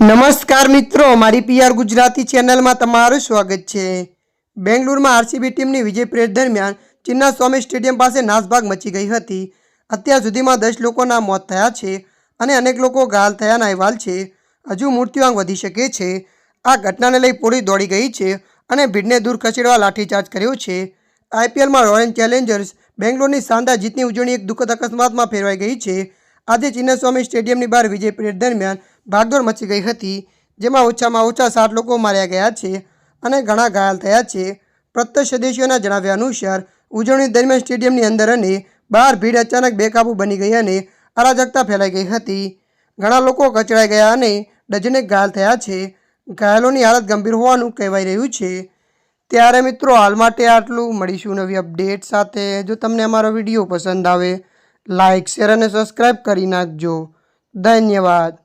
નમસ્કાર મિત્રો, મારી પીઆર ગુજરાતી ચેનલમાં તમારું સ્વાગત છે. બેંગ્લુરમાં આરસીબી ટીમની વિજય પરેડ દરમિયાન ચિન્ના સ્વામી સ્ટેડિયમ પાસે નાસભાગ મચી ગઈ હતી. અત્યાર સુધીમાં દસ લોકોના મોત થયા છે અને અનેક લોકો ઘાયલ થયાના અહેવાલ છે. હજુ મૃત્યુઆંક વધી શકે છે. આ ઘટનાને લઈ પોલીસ દોડી ગઈ છે અને ભીડને દૂર ખસેડવા લાઠીચાર્જ કર્યો છે. આઈપીએલમાં રોયલ ચેલેન્જર્સ બેંગ્લોરની શાનદાર જીતની ઉજવણી એક દુઃખદ અકસ્માતમાં ફેરવાઈ ગઈ છે. આજે ચિન્નાસ્વામી સ્ટેડિયમની બહાર વિજય પરેડ દરમિયાન ભાગદોડ મચી ગઈ હતી, જેમાં ઓછામાં ઓછા સાત લોકો માર્યા ગયા છે અને ઘણા ઘાયલ થયા છે. પ્રત્યક્ષ સદસ્યોના જણાવ્યા અનુસાર, ઉજવણી દરમિયાન સ્ટેડિયમની અંદર અને બહાર ભીડ અચાનક બેકાબૂ બની ગઈ અને અરાજકતા ફેલાઈ ગઈ હતી. ઘણા લોકો કચડાઈ ગયા અને ડઝનેક ઘાયલ થયા છે. ઘાયલોની હાલત ગંભીર હોવાનું કહેવાઈ રહ્યું છે. ત્યારે મિત્રો, હાલ માટે આટલું. મળીશું નવી અપડેટ સાથે. જો તમને અમારો વીડિયો પસંદ આવે લાઇક શેર અને સબસ્ક્રાઈબ કરી નાખજો. ધન્યવાદ.